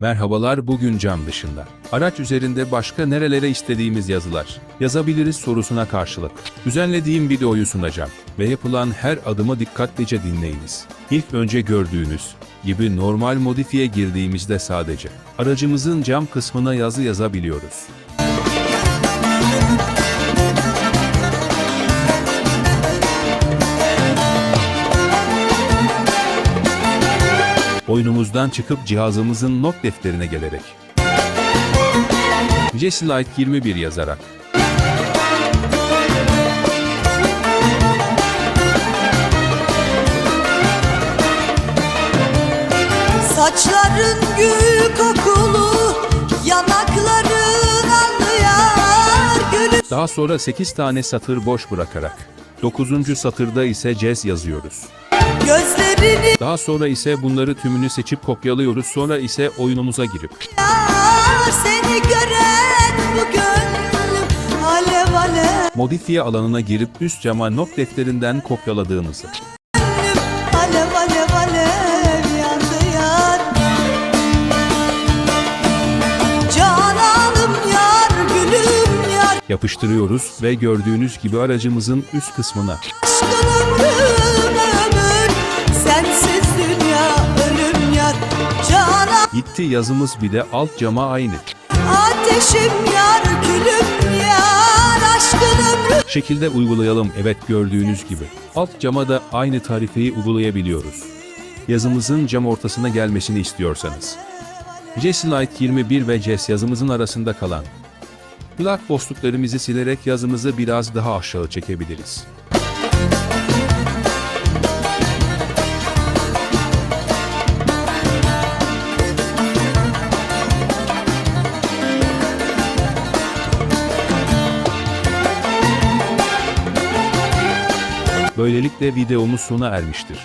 Merhabalar bugün cam dışında. Araç üzerinde başka nerelere istediğimiz yazılar yazabiliriz sorusuna karşılık. Düzenlediğim videoyu sunacağım ve yapılan her adımı dikkatlice dinleyiniz. İlk önce gördüğünüz gibi normal modifiye girdiğimizde sadece aracımızın cam kısmına yazı yazabiliyoruz. Oyunumuzdan çıkıp cihazımızın not defterine gelerek Jesslite 21 yazarak Saçların gül kokulu Yanakların anlıyor Gülü daha sonra 8 tane satır boş bırakarak 9. satırda ise Jazz yazıyoruz. Gözlerini Daha sonra ise bunları tümünü seçip kopyalıyoruz. Sonra ise oyunumuza girip. Yar Seni gören bu gönlüm Alev alev. Modifiye alanına girip üst cama not defterinden kopyaladığımızı Alev alev alev yandı yar. Cananım yar gülüm yar. Yapıştırıyoruz ve gördüğünüz gibi aracımızın üst kısmına. Aşkın ömrüm Canan gitti yazımız bir de alt cama aynı. Ateşim yar külüm yar aşkın ömrüm şekilde uygulayalım. Evet gördüğünüz gibi. Alt cama da aynı tarifeyi uygulayabiliyoruz. Yazımızın cam ortasına gelmesini istiyorsanız. Jesslite 21 ve Jess yazımızın arasında kalan plak boşluklarımızı silerek yazımızı biraz daha aşağı çekebiliriz. Böylelikle videomuz sona ermiştir.